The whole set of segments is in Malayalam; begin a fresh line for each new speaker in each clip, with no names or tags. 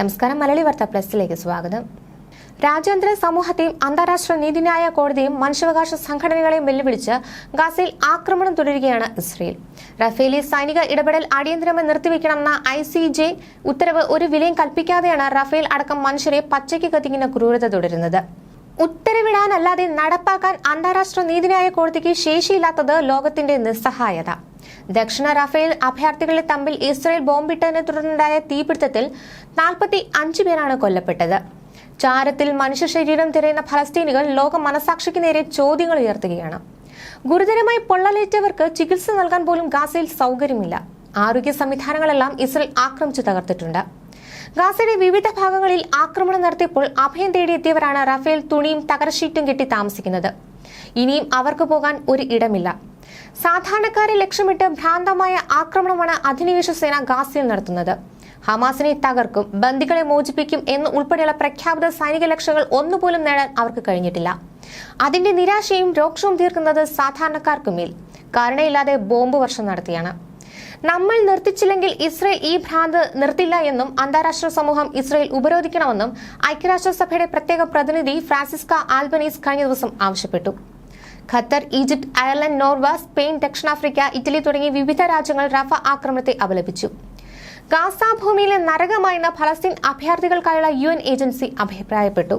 നമസ്കാരം മലയാളി വാർത്ത പ്ലസിലേക്ക് സ്വാഗതം. രാജ്യാന്തര സമൂഹത്തെയും അന്താരാഷ്ട്ര നീതിന്യായ കോടതിയും മനുഷ്യാവകാശ സംഘടനകളെയും വെല്ലുവിളിച്ച് ഗാസയിൽ ആക്രമണം തുടരുകയാണ് ഇസ്രയേൽ. റഫേലി സൈനിക ഇടപെടൽ അടിയന്തരമായി നിർത്തിവെക്കണമെന്ന ഐ സി ജെ ഉത്തരവ് ഒരു വിലയും കൽപ്പിക്കാതെയാണ് റഫേൽ അടക്കം മനുഷ്യരെ പച്ചയ്ക്ക് കത്തിക്കുന്ന ക്രൂരത തുടരുന്നത്. ഉത്തരവിടാനല്ലാതെ നടപ്പാക്കാൻ അന്താരാഷ്ട്ര നീതിന്യായ കോടതിക്ക് ശേഷിയില്ലാത്തത് ലോകത്തിന്റെ നിസ്സഹായത. ദക്ഷിണ റഫേൽ അഭയാർത്ഥികളെ തമ്മിൽ ഇസ്രയേൽ ബോംബിട്ടതിനെ തുടർന്നുണ്ടായ തീപിടുത്തത്തിൽ നാൽപ്പത്തി അഞ്ച് പേരാണ് കൊല്ലപ്പെട്ടത്. ചാരത്തിൽ മനുഷ്യ ശരീരം തിരയുന്ന ഫലസ്തീനികൾ ലോക മനസാക്ഷിക്ക് നേരെ ചോദ്യങ്ങൾ ഉയർത്തുകയാണ്. ഗുരുതരമായി പൊള്ളലേറ്റവർക്ക് ചികിത്സ നൽകാൻ പോലും ഗാസയിൽ സൗകര്യമില്ല. ആരോഗ്യ സംവിധാനങ്ങളെല്ലാം ഇസ്രയേൽ ആക്രമിച്ചു തകർത്തിട്ടുണ്ട്. ഗാസയുടെ വിവിധ ഭാഗങ്ങളിൽ ആക്രമണം നടത്തിയപ്പോൾ അഭയം തേടിയെത്തിയവരാണ് റഫേൽ തുണിയും തകർഷീറ്റും കെട്ടി താമസിക്കുന്നത്. ഇനിയും അവർക്ക് പോകാൻ ഒരു ഇടമില്ല. സാധാരണക്കാരെ ലക്ഷ്യമിട്ട് ഭ്രാന്തമായ ആക്രമണമാണ് അധിനിവേശ സേന ഗാസയിൽ നടത്തുന്നത്. ഹമാസിനെ തകർക്കും ബന്ദികളെ മോചിപ്പിക്കും എന്ന് ഉൾപ്പെടെയുള്ള പ്രഖ്യാപിത സൈനിക ലക്ഷ്യങ്ങൾ ഒന്നുപോലും നേടാൻ അവർക്ക് കഴിഞ്ഞിട്ടില്ല. അതിന്റെ നിരാശയും രോക്ഷവും തീർക്കുന്നത് സാധാരണക്കാർക്ക് മേൽ. കാരണയില്ലാതെ ബോംബ് വർഷം നടത്തിയാണ്. നമ്മൾ നിർത്തിച്ചില്ലെങ്കിൽ ഇസ്രയേൽ ഈ ഭ്രാന്ത് നിർത്തില്ല എന്നും അന്താരാഷ്ട്ര സമൂഹം ഇസ്രയേൽ ഉപരോധിക്കണമെന്നും ഐക്യരാഷ്ട്രസഭയുടെ പ്രത്യേക പ്രതിനിധി ഫ്രാൻസിസ്ക ആൽബനീസ് കഴിഞ്ഞ ദിവസം ആവശ്യപ്പെട്ടു. Qatar Egypt Ireland Norway Spain ദക്ഷിണാഫ്രിക്ക ഇറ്റലി തുടങ്ങി വിവിധ രാജ്യങ്ങൾ റഫ ആക്രമണത്തെ അപലപിച്ചു. ഗാസ ഭൂമിയിലെ നരകമായിരുന്ന ഫലസ്തീൻ അഭയാർത്ഥികൾക്കായുള്ള യു എൻ ഏജൻസി അഭിപ്രായപ്പെട്ടു.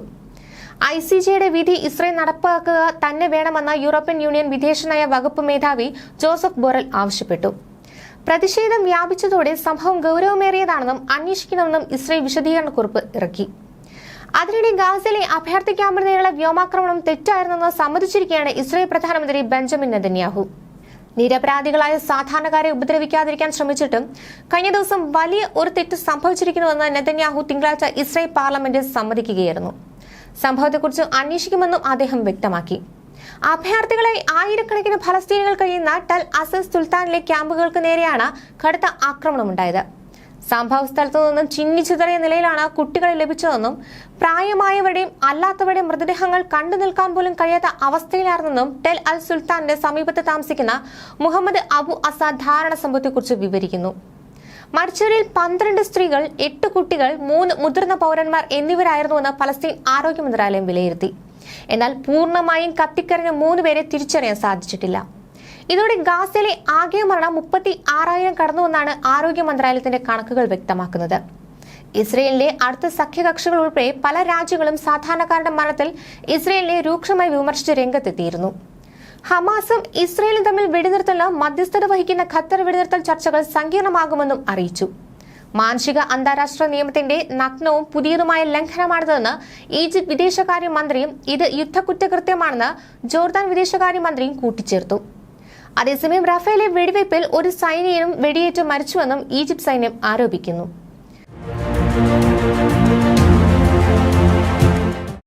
ഐ സി ജിയുടെ വിധി ഇസ്രയേൽ നടപ്പാക്കുക തന്നെ വേണമെന്ന യൂറോപ്യൻ യൂണിയൻ വിദേശനയ വകുപ്പ് മേധാവി ജോസഫ് ബോറൽ ആവശ്യപ്പെട്ടു. പ്രതിഷേധം വ്യാപിച്ചതോടെ സംഭവം ഗൗരവമേറിയതാണെന്നും അന്വേഷിക്കണമെന്നും ഇസ്രയേൽ വിശദീകരണക്കുറിപ്പ് ഇറക്കി. അതിനിടെ ഗാസയിലെ അഭയാർത്ഥി ക്യാമ്പിന് നേരെയുള്ള വ്യോമാക്രമണം തെറ്റായിരുന്നെന്ന് സമ്മതിച്ചിരിക്കുകയാണ് ഇസ്രായേൽ പ്രധാനമന്ത്രി ബെഞ്ചമിൻ നെതന്യാഹു. നിരപരാധികളായ സാധാരണക്കാരെ ഉപദ്രവിക്കാതിരിക്കാൻ ശ്രമിച്ചിട്ടും കഴിഞ്ഞ ദിവസം വലിയ ഒരു തെറ്റ് സംഭവിച്ചിരിക്കുന്നുവെന്ന് നെതന്യാഹു തിങ്കളാഴ്ച ഇസ്രായേൽ പാർലമെന്റിൽ സമ്മതിക്കുകയായിരുന്നു. സംഭവത്തെക്കുറിച്ച് അന്വേഷിക്കുമെന്നും അദ്ദേഹം വ്യക്തമാക്കി. അഭയാർത്ഥികളെ ആയിരക്കണക്കിന് ഫലസ്തീനുകൾ കഴിയുന്ന ടൽ അസസ് സുൽത്താനിലെ ക്യാമ്പുകൾക്ക് നേരെയാണ് കടുത്ത ആക്രമണമുണ്ടായത്. സംഭവ സ്ഥലത്തു നിന്നും ചിന്നിച്ചിതറിയ നിലയിലാണ് കുട്ടികളെ ലഭിച്ചതെന്നും പ്രായമായവരുടെയും അല്ലാത്തവരുടെയും മൃതദേഹങ്ങൾ കണ്ടു നിൽക്കാൻ പോലും കഴിയാത്ത അവസ്ഥയിലായിരുന്നെന്നും ടെൽ അൽ സുൽത്താന്റെ സമീപത്ത് താമസിക്കുന്ന മുഹമ്മദ് അബു അസാദ് ധാരണ സംഭവത്തെക്കുറിച്ച് വിവരിക്കുന്നു. മരിച്ചവരിൽ പന്ത്രണ്ട് സ്ത്രീകൾ എട്ട് കുട്ടികൾ മൂന്ന് മുതിർന്ന പൗരന്മാർ എന്നിവരായിരുന്നുവെന്ന് പലസ്തീൻ ആരോഗ്യ മന്ത്രാലയം വിലയിരുത്തി. എന്നാൽ പൂർണമായും കത്തിക്കറിഞ്ഞ മൂന്ന് പേരെ തിരിച്ചറിയാൻ സാധിച്ചിട്ടില്ല. ഇതോടെ ഗാസയിലെ ആകെ മരണം മുപ്പത്തി ആറായിരം കടന്നുവെന്നാണ് ആരോഗ്യ മന്ത്രാലയത്തിന്റെ കണക്കുകൾ വ്യക്തമാക്കുന്നത്. ഇസ്രയേലിലെ അടുത്ത സഖ്യകക്ഷികൾ ഉൾപ്പെടെ പല രാജ്യങ്ങളും സാധാരണക്കാരുടെ മരണത്തിൽ ഇസ്രയേലിനെ രൂക്ഷമായി വിമർശിച്ച് രംഗത്തെത്തിയിരുന്നു. ഹമാസും ഇസ്രയേലും തമ്മിൽ വെടിനിർത്തലിന് മധ്യസ്ഥത വഹിക്കുന്ന ഖത്തർ വെടിനിർത്തൽ ചർച്ചകൾ സങ്കീർണമാകുമെന്നും അറിയിച്ചു. മാനുഷിക അന്താരാഷ്ട്ര നിയമത്തിന്റെ നഗ്നവും പുതിയതുമായ ലംഘനമാണിതെന്ന് ഈജിപ്ത് വിദേശകാര്യമന്ത്രിയും ഇത് യുദ്ധക്കുറ്റകൃത്യമാണെന്ന് ജോർദാൻ വിദേശകാര്യമന്ത്രിയും കൂട്ടിച്ചേർത്തു. അതേസമയം റഫേലെ വെടിവയ്പിൽ ഒരു സൈനികനും വെടിയേറ്റ് മരിച്ചുവെന്നും ഈജിപ്ത് സൈന്യം ആരോപിക്കുന്നു.